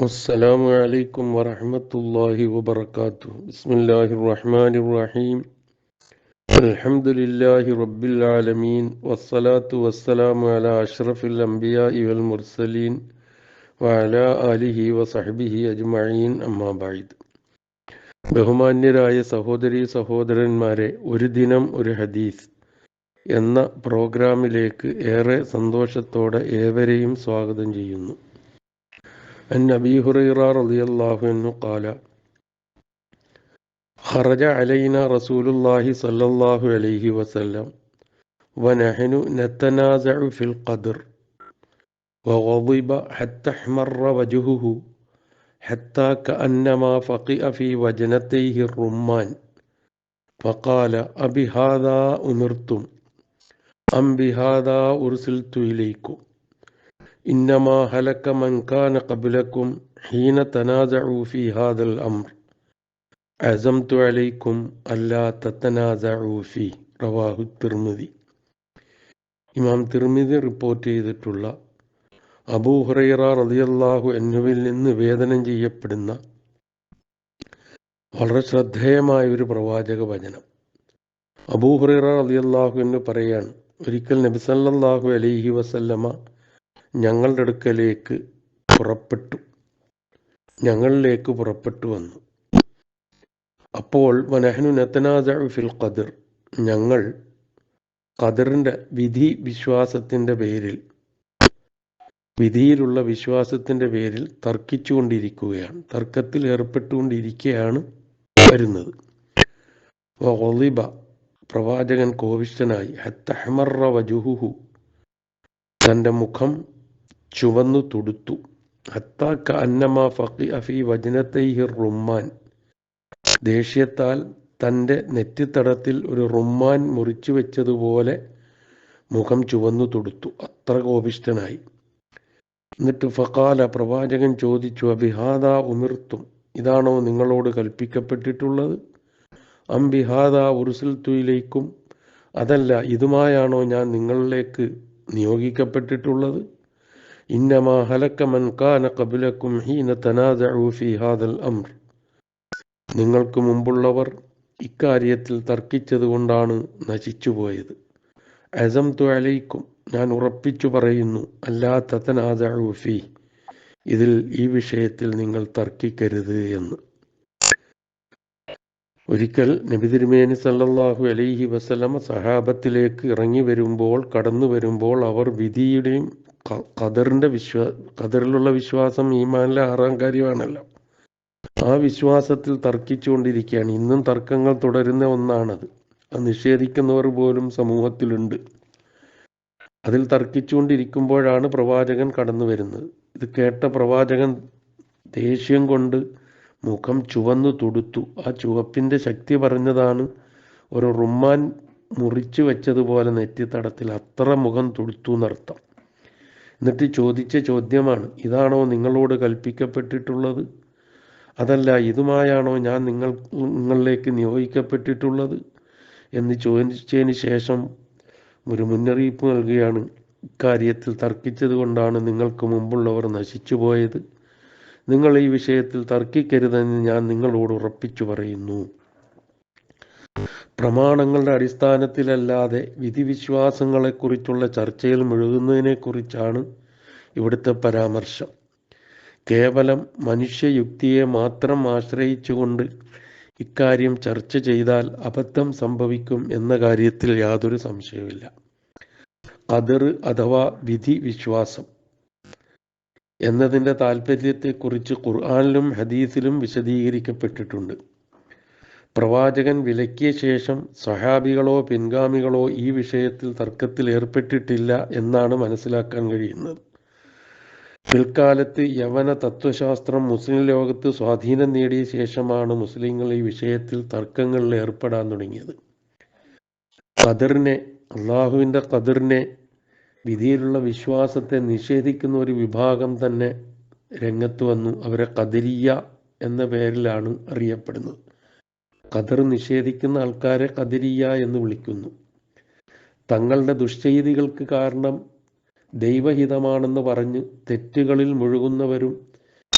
السلام عليكم ورحمة الله وبركاته بسم الله الرحمن الرحيم الحمد لله رب العالمين والصلاة والسلام على أشرف الأنبياء والمرسلين وعلى آله وصحبه أجمعين أما بعد ബഹുമാന്യരായ സഹോദരി സഹോദരന്മാരെ ഒരു ദിനം ഒരു ഹദീസ് എന്ന പ്രോഗ്രാമിലേക്ക് ഏറെ സന്തോഷത്തോടെ ഏവരെയും സ്വാഗതം ചെയ്യുന്നു عن أبي هريرة رضي الله عنه قال خرج علينا رسول الله صلى الله عليه وسلم ونحن نتنازع في القدر وغضب حتى احمر وجهه حتى كأنما فقئ في وجنتيه الرمان. فقال أبهذا أمرتم؟ أم بهذا أرسلت إليكم؟ ഇന്നമാ ഹലക്ക മൻകാന കബിലക്കും ഹീന തനാദൂഫി ഹാദൽ അംർ. അസംതു അലൈക്കും അല്ലാ തത്തനാദൂഫി റവാഹു തിർമിതി ഇമാം തിർമിതി റിപ്പോർട്ട് ചെയ്തിട്ടുള്ള അബൂ ഹുറൈറ റതിയല്ലാഹു എന്നുവിൽ നിന്ന് വേദനം ചെയ്യപ്പെടുന്ന വളരെ ശ്രദ്ധേയമായ ഒരു പ്രവാചക വചനം. അബൂ ഹുറൈറ റതിയല്ലാഹു എന്ന് പറയാണ് ഒരിക്കൽ നബിസല്ലാഹു അലൈഹി വസല്ലമ ഞങ്ങളുടെ അടുക്കലേക്ക് പുറപ്പെട്ടു. ഞങ്ങളിലേക്ക് പുറപ്പെട്ടു വന്നു. അപ്പോൾ ഫിൽ ഖദർ ഞങ്ങൾ ഖദറിന്റെ വിധി വിശ്വാസത്തിന്റെ പേരിൽ വിധിയിലുള്ള വിശ്വാസത്തിന്റെ പേരിൽ തർക്കിച്ചുകൊണ്ടിരിക്കുകയാണ്. തർക്കത്തിൽ ഏർപ്പെട്ടുകൊണ്ടിരിക്കുകയാണ് വരുന്നത്. പ്രവാചകൻ കോവിഷ്ടനായി ഹത്തഹമറ തന്റെ മുഖം ചുവന്നു തുടുത്തു. ഹത്താക്ക അന്നമ ഫക്കി അഫി വചനത്തൈഹി റുമ്മാൻ. ദേഷ്യത്താൽ തന്റെ നെറ്റിത്തടത്തിൽ ഒരു റുമ്മാൻ മുറിച്ചു വെച്ചതുപോലെ മുഖം ചുവന്നു തുടുത്തു. അത്ര കോപിഷ്ടനായി എന്നിട്ട് ഫക്കാല പ്രവാചകൻ ചോദിച്ചു അബിഹാദ ഉമിർത്തും? ഇതാണോ നിങ്ങളോട് കൽപ്പിക്കപ്പെട്ടിട്ടുള്ളത്? അംബിഹാദ ഉറുസിൽ തുയിലേക്കും അതല്ല ഇതുമായാണോ ഞാൻ നിങ്ങളിലേക്ക് നിയോഗിക്കപ്പെട്ടിട്ടുള്ളത്? ഇന്നമാ هلك من كان قبلكم حين تنازعوا في هذا الأمر. നിങ്ങൾക്ക് മുമ്പുള്ളവർ ഇക്കാര്യത്തിൽ തർക്കിച്ചതുകൊണ്ടാണ് നശിച്ചുപോയത് അസം അലൈക്കും ഞാൻ ഉറപ്പിച്ചു പറയുന്നു അല്ലാ ഇതിൽ ഈ വിഷയത്തിൽ നിങ്ങൾ തർക്കിക്കരുത് എന്ന്. ഒരിക്കൽ നബി തിരുമേനി സല്ലല്ലാഹു അലൈഹി വസല്ലമ സഹാബത്തിലേക്ക് ഇറങ്ങി വരുമ്പോൾ കടന്നു വരുമ്പോൾ അവർ വിധിയുടെയും ഖദറിന്റെ വിശ്വാ ഖദറിലുള്ള വിശ്വാസം ഈമാനിലെ ആറാം കാര്യമാണല്ലോ. ആ വിശ്വാസത്തിൽ തർക്കിച്ചുകൊണ്ടിരിക്കുകയാണ്. ഇന്നും തർക്കങ്ങൾ തുടരുന്ന ഒന്നാണത്. അത് നിഷേധിക്കുന്നവർ പോലും സമൂഹത്തിലുണ്ട്. അതിൽ തർക്കിച്ചുകൊണ്ടിരിക്കുമ്പോഴാണ് പ്രവാചകൻ കടന്നു വരുന്നത്. ഇത് കേട്ട പ്രവാചകൻ ദേഷ്യം കൊണ്ട് മുഖം ചുവന്നു തുടുത്തു. ആ ചുവപ്പിന്റെ ശക്തി പറഞ്ഞതാണ് ഒരു റുമ്മാൻ മുറിച്ചു വെച്ചതുപോലെ നെറ്റിത്തടത്തിൽ അത്ര മുഖം തുടുത്തു എന്നർത്ഥം. എന്നിട്ട് ചോദിച്ച ചോദ്യമാണ് ഇതാണോ നിങ്ങളോട് കൽപ്പിക്കപ്പെട്ടിട്ടുള്ളത്? അതല്ല ഇതുമായാണോ ഞാൻ നിങ്ങൾ നിങ്ങളിലേക്ക് നിയോഗിക്കപ്പെട്ടിട്ടുള്ളത്? എന്ന് ചോദിച്ചതിന് ശേഷം ഒരു മുന്നറിയിപ്പ് നൽകുകയാണ്. ഇക്കാര്യത്തിൽ തർക്കിച്ചത് കൊണ്ടാണ് നിങ്ങൾക്ക് മുമ്പുള്ളവർ നശിച്ചു പോയത്. നിങ്ങൾ ഈ വിഷയത്തിൽ തർക്കിക്കരുതെന്ന് ഞാൻ നിങ്ങളോട് ഉറപ്പിച്ചു പറയുന്നു. പ്രമാണങ്ങളുടെ അടിസ്ഥാനത്തിലല്ലാതെ വിധിവിശ്വാസങ്ങളെക്കുറിച്ചുള്ള ചർച്ചയിൽ മുഴുകുന്നതിനെക്കുറിച്ചാണ് ഇവിടുത്തെ പരാമർശം. കേവലം മനുഷ്യയുക്തിയെ മാത്രം ആശ്രയിച്ചുകൊണ്ട് ഇക്കാര്യം ചർച്ച ചെയ്താൽ അബദ്ധം സംഭവിക്കും എന്ന കാര്യത്തിൽ യാതൊരു സംശയവുമില്ല. അതിർ അഥവാ വിധി വിശ്വാസം എന്നതിന്റെ താല്പര്യത്തെക്കുറിച്ച് ഖുർആാനിലും ഹദീസിലും വിശദീകരിക്കപ്പെട്ടിട്ടുണ്ട്. പ്രവാചകൻ വിലക്കിയ ശേഷം സഹാബികളോ പിൻഗാമികളോ ഈ വിഷയത്തിൽ തർക്കത്തിൽ ഏർപ്പെട്ടിട്ടില്ല എന്നാണ് മനസ്സിലാക്കാൻ കഴിയുന്നത്. പിൽക്കാലത്ത് യവന തത്വശാസ്ത്രം മുസ്ലിം ലോകത്ത് സ്വാധീനം നേടിയ ശേഷമാണ് മുസ്ലിങ്ങൾ ഈ വിഷയത്തിൽ തർക്കങ്ങളിൽ ഏർപ്പെടാൻ തുടങ്ങിയത്. ഖദറിനെ അള്ളാഹുവിന്റെ ഖദറിനെ വിധിയിലുള്ള വിശ്വാസത്തെ നിഷേധിക്കുന്ന ഒരു വിഭാഗം തന്നെ രംഗത്ത് വന്നു. അവരെ കദരിയ എന്ന പേരിലാണ് അറിയപ്പെടുന്നത്. ഖദർ നിഷേധിക്കുന്ന ആൾക്കാരെ ഖദരിയ എന്ന് വിളിക്കുന്നു. തങ്ങളുടെ ദുഷ്ചെയ്തികൾക്ക് കാരണം ദൈവഹിതമാണെന്ന് പറഞ്ഞ് തെറ്റുകളിൽ മുഴുകുന്നവരും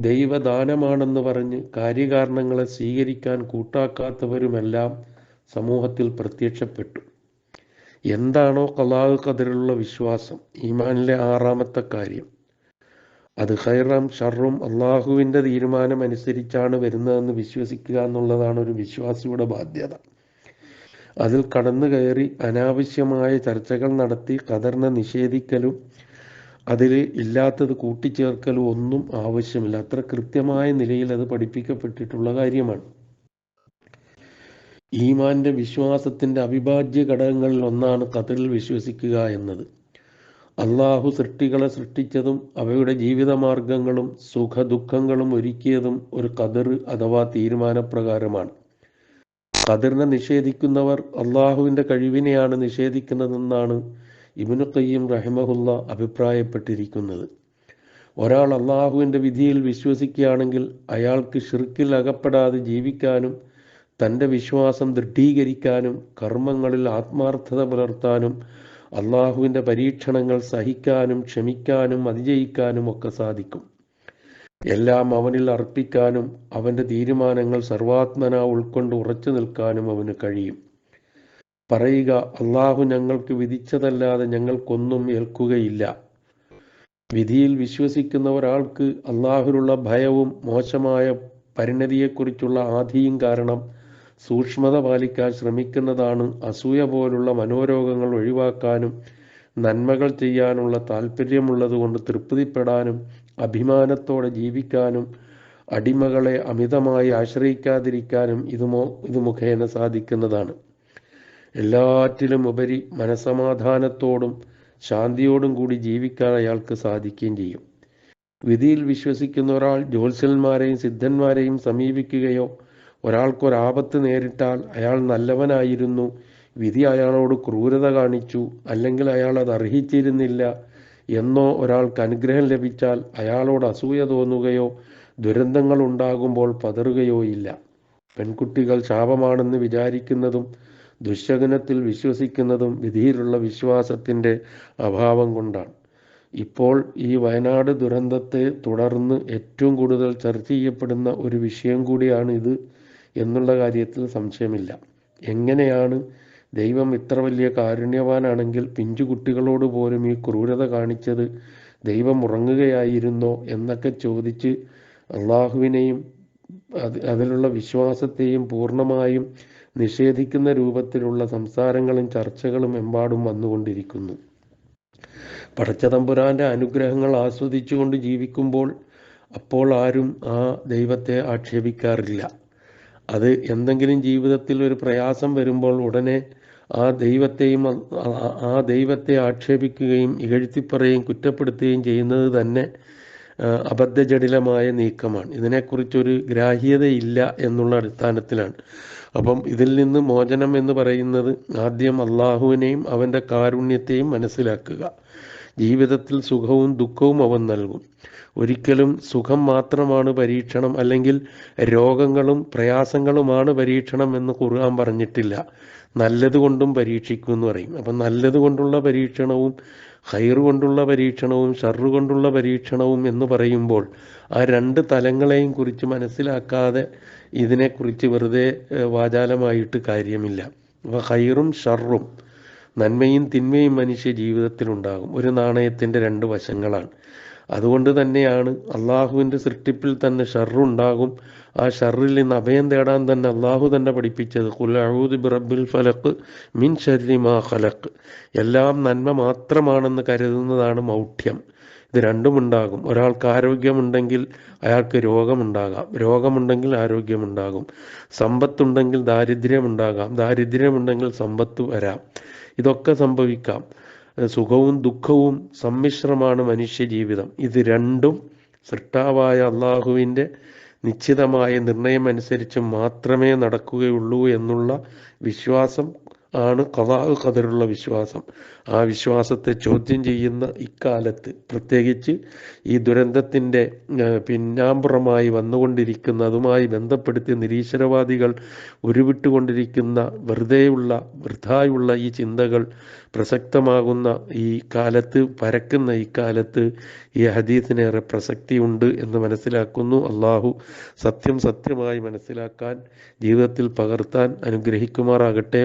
ദൈവദാനമാണെന്ന് പറഞ്ഞ് കാര്യകാരണങ്ങളെ സ്വീകരിക്കാൻ കൂട്ടാക്കാത്തവരുമെല്ലാം സമൂഹത്തിൽ പ്രത്യക്ഷപ്പെട്ടു. എന്താണോ കലാഹ് കതിലുള്ള വിശ്വാസം? ഈമാനിലെ ആറാമത്തെ കാര്യം. അത് ഹൈറം ഷറും അള്ളാഹുവിന്റെ തീരുമാനം അനുസരിച്ചാണ് വരുന്നതെന്ന് വിശ്വസിക്കുക എന്നുള്ളതാണ് ഒരു വിശ്വാസിയുടെ ബാധ്യത. അതിൽ കടന്നു കയറി അനാവശ്യമായ ചർച്ചകൾ നടത്തി ഖദറിനെ നിഷേധിക്കലും അതിൽ ഇല്ലാത്തത് കൂട്ടിച്ചേർക്കലും ഒന്നും ആവശ്യമില്ല. അത്ര കൃത്യമായ നിലയിൽ അത് പഠിപ്പിക്കപ്പെട്ടിട്ടുള്ള കാര്യമാണ്. ഈമാന്റെ വിശ്വാസത്തിന്റെ അവിഭാജ്യ ഘടകങ്ങളിൽ ഒന്നാണ് ഖദറിൽ വിശ്വസിക്കുക എന്നത്. അള്ളാഹു സൃഷ്ടികളെ സൃഷ്ടിച്ചതും അവയുടെ ജീവിതമാർഗങ്ങളും സുഖദുഃഖങ്ങളും ഒരുക്കിയതും ഒരു കതിർ അഥവാ തീരുമാനപ്രകാരമാണ്. കതിറിനെ നിഷേധിക്കുന്നവർ അള്ളാഹുവിന്റെ കഴിവിനെയാണ് നിഷേധിക്കുന്നതെന്നാണ് ഇബിനു കയ്യം റഹിമഹുല്ല അഭിപ്രായപ്പെട്ടിരിക്കുന്നത്. ഒരാൾ അള്ളാഹുവിന്റെ വിധിയിൽ വിശ്വസിക്കുകയാണെങ്കിൽ അയാൾക്ക് ഷിർക്കിൽ അകപ്പെടാതെ ജീവിക്കാനും തന്റെ വിശ്വാസം ദൃഢീകരിക്കാനും കർമ്മങ്ങളിൽ ആത്മാർത്ഥത പുലർത്താനും അള്ളാഹുവിന്റെ പരീക്ഷണങ്ങൾ സഹിക്കാനും ക്ഷമിക്കാനും അതിജയിക്കാനും ഒക്കെ സാധിക്കും. എല്ലാം അവനിൽ അർപ്പിക്കാനും അവന്റെ തീരുമാനങ്ങൾ സർവാത്മന ഉൾക്കൊണ്ട് ഉറച്ചു നിൽക്കാനും അവന് കഴിയും. പറയുക അള്ളാഹു ഞങ്ങൾക്ക് വിധിച്ചതല്ലാതെ ഞങ്ങൾക്കൊന്നും ഏൽക്കുകയില്ല. വിധിയിൽ വിശ്വസിക്കുന്ന ഒരാൾക്ക് അള്ളാഹുലുള്ള ഭയവും മോശമായ പരിണതിയെക്കുറിച്ചുള്ള ആധിയും കാരണം സൂക്ഷ്മത പാലിക്കാൻ ശ്രമിക്കുന്നതാണ് അസൂയ പോലുള്ള മനോരോഗങ്ങൾ ഒഴിവാക്കാനും നന്മകൾ ചെയ്യാനുള്ള താല്പര്യമുള്ളതുകൊണ്ട് തൃപ്തിപ്പെടാനും അഭിമാനത്തോടെ ജീവിക്കാനും അടിമകളെ അമിതമായി ആശ്രയിക്കാതിരിക്കാനും ഇതുമോ ഇത് മുഖേന സാധിക്കുന്നതാണ്. എല്ലാറ്റിലും ഉപരി മനസമാധാനത്തോടും ശാന്തിയോടും കൂടി ജീവിക്കാൻ അയാൾക്ക് സാധിക്കുകയും ചെയ്യും. വിധിയിൽ വിശ്വസിക്കുന്ന ഒരാൾ ജ്യോത്സ്യന്മാരെയും സിദ്ധന്മാരെയും സമീപിക്കുകയോ ഒരാൾക്കൊരാപത്ത് നേരിട്ടാൽ അയാൾ നല്ലവനായിരുന്നു. വിധി അയാളോട് ക്രൂരത കാണിച്ചു. അല്ലെങ്കിൽ അയാൾ അത് അർഹിച്ചിരുന്നില്ല എന്നോ ഒരാൾക്ക് അനുഗ്രഹം ലഭിച്ചാൽ അയാളോട് അസൂയ തോന്നുകയോ ദുരന്തങ്ങൾ ഉണ്ടാകുമ്പോൾ പതറുകയോ ഇല്ല. പെൺകുട്ടികൾ ശാപമാണെന്ന് വിചാരിക്കുന്നതും ദുശകനത്തിൽ വിശ്വസിക്കുന്നതും വിധിയിലുള്ള വിശ്വാസത്തിന്റെ അഭാവം കൊണ്ടാണ്. ഇപ്പോൾ ഈ വയനാട് ദുരന്തത്തെ തുടർന്ന് ഏറ്റവും കൂടുതൽ ചർച്ച ചെയ്യപ്പെടുന്ന ഒരു വിഷയം കൂടിയാണ് ഇത് എന്നുള്ള കാര്യത്തിൽ സംശയമില്ല. എങ്ങനെയാണ് ദൈവം ഇത്ര വലിയ കാരുണ്യവാനാണെങ്കിൽ പിഞ്ചു കുട്ടികളോട് പോലും ഈ ക്രൂരത കാണിച്ചത് ദൈവം ഉറങ്ങുകയായിരുന്നോ എന്നൊക്കെ ചോദിച്ച് അള്ളാഹുവിനെയും അത് അതിലുള്ള വിശ്വാസത്തെയും പൂർണമായും നിഷേധിക്കുന്ന രൂപത്തിലുള്ള സംസാരങ്ങളും ചർച്ചകളും എമ്പാടും വന്നുകൊണ്ടിരിക്കുന്നു. പടച്ചതമ്പുരാന്റെ അനുഗ്രഹങ്ങൾ ആസ്വദിച്ചുകൊണ്ട് ജീവിക്കുമ്പോൾ അപ്പോൾ ആരും ആ ദൈവത്തെ ആക്ഷേപിക്കാറില്ല. അത് എന്തെങ്കിലും ജീവിതത്തിൽ ഒരു പ്രയാസം വരുമ്പോൾ ഉടനെ ആ ദൈവത്തെയും ആ ദൈവത്തെ ആക്ഷേപിക്കുകയും ഇകഴ്ത്തിപ്പറയുകയും കുറ്റപ്പെടുത്തുകയും ചെയ്യുന്നത് തന്നെ അബദ്ധജടിലമായ നീക്കമാണ്. ഇതിനെക്കുറിച്ചൊരു ഗ്രാഹ്യതയില്ല എന്നുള്ള അടിസ്ഥാനത്തിലാണ്. അപ്പം ഇതിൽ നിന്ന് മോചനം എന്ന് പറയുന്നത് ആദ്യം അള്ളാഹുവിനെയും അവന്റെ കാരുണ്യത്തെയും മനസ്സിലാക്കുക. ജീവിതത്തിൽ സുഖവും ദുഃഖവും അവൻ നൽകും. ഒരിക്കലും സുഖം മാത്രമാണ് പരീക്ഷണം അല്ലെങ്കിൽ രോഗങ്ങളും പ്രയാസങ്ങളുമാണ് പരീക്ഷണം എന്ന് ഖുർആൻ പറഞ്ഞിട്ടില്ല. നല്ലത് കൊണ്ടും പരീക്ഷിക്കും എന്ന് പറയും. അപ്പം നല്ലത് കൊണ്ടുള്ള പരീക്ഷണവും ഹൈറ് കൊണ്ടുള്ള പരീക്ഷണവും ഷർറ് കൊണ്ടുള്ള പരീക്ഷണവും എന്ന് പറയുമ്പോൾ ആ രണ്ട് തലങ്ങളെയും കുറിച്ച് മനസ്സിലാക്കാതെ ഇതിനെക്കുറിച്ച് വെറുതെ വാചാലമായിട്ട് കാര്യമില്ല. അപ്പോൾ ഹൈറും ഷർറും നന്മയും തിന്മയും മനുഷ്യ ജീവിതത്തിലുണ്ടാകും ഒരു നാണയത്തിന്റെ രണ്ട് വശങ്ങളാണ്. അതുകൊണ്ട് തന്നെയാണ് അള്ളാഹുവിന്റെ സൃഷ്ടിപ്പിൽ തന്നെ ഷർറുണ്ടാകും ആ ഷർറിൽ നിന്ന് അഭയം തേടാൻ തന്നെ അള്ളാഹു തന്നെ പഠിപ്പിച്ചത്. ബിറബിൽ ഫലക്ക് മിൻ ഷരിമാ ഫലക്ക് എല്ലാം നന്മ മാത്രമാണെന്ന് കരുതുന്നതാണ് മൗഢ്യം. ഇത് രണ്ടുമുണ്ടാകും ഒരാൾക്ക് ആരോഗ്യമുണ്ടെങ്കിൽ അയാൾക്ക് രോഗമുണ്ടാകാം. രോഗമുണ്ടെങ്കിൽ ആരോഗ്യമുണ്ടാകും. സമ്പത്തുണ്ടെങ്കിൽ ദാരിദ്ര്യമുണ്ടാകാം. ദാരിദ്ര്യമുണ്ടെങ്കിൽ സമ്പത്ത് വരാം. ഇതൊക്കെ സംഭവിക്കാം. സുഖവും ദുഃഖവും സമ്മിശ്രമാണ് മനുഷ്യ ജീവിതം ഇത് രണ്ടും സൃഷ്ടാവായ അള്ളാഹുവിന്റെ നിശ്ചിതമായ നിർണയം അനുസരിച്ച് മാത്രമേ നടക്കുകയുള്ളൂ എന്നുള്ള വിശ്വാസം ആണ് കഥാവ് കതിരുള്ള വിശ്വാസം. ആ വിശ്വാസത്തെ ചോദ്യം ചെയ്യുന്ന ഇക്കാലത്ത് പ്രത്യേകിച്ച് ഈ ദുരന്തത്തിന്റെ പിന്നാമ്പുറമായി വന്നുകൊണ്ടിരിക്കുന്നതുമായി ബന്ധപ്പെടുത്തിയ നിരീശ്വരവാദികൾ ഉരുവിട്ടുകൊണ്ടിരിക്കുന്ന വെറുതെയുള്ള വൃദ്ധായുള്ള ഈ ചിന്തകൾ പ്രസക്തമാകുന്ന ഈ കാലത്ത് പരക്കുന്ന ഈ കാലത്ത് ഈ ഹദീസിനേറെ പ്രസക്തിയുണ്ട് എന്ന് മനസ്സിലാക്കുന്നു. അള്ളാഹു സത്യം സത്യമായി മനസ്സിലാക്കാൻ ജീവിതത്തിൽ പകർത്താൻ അനുഗ്രഹിക്കുമാറാകട്ടെ.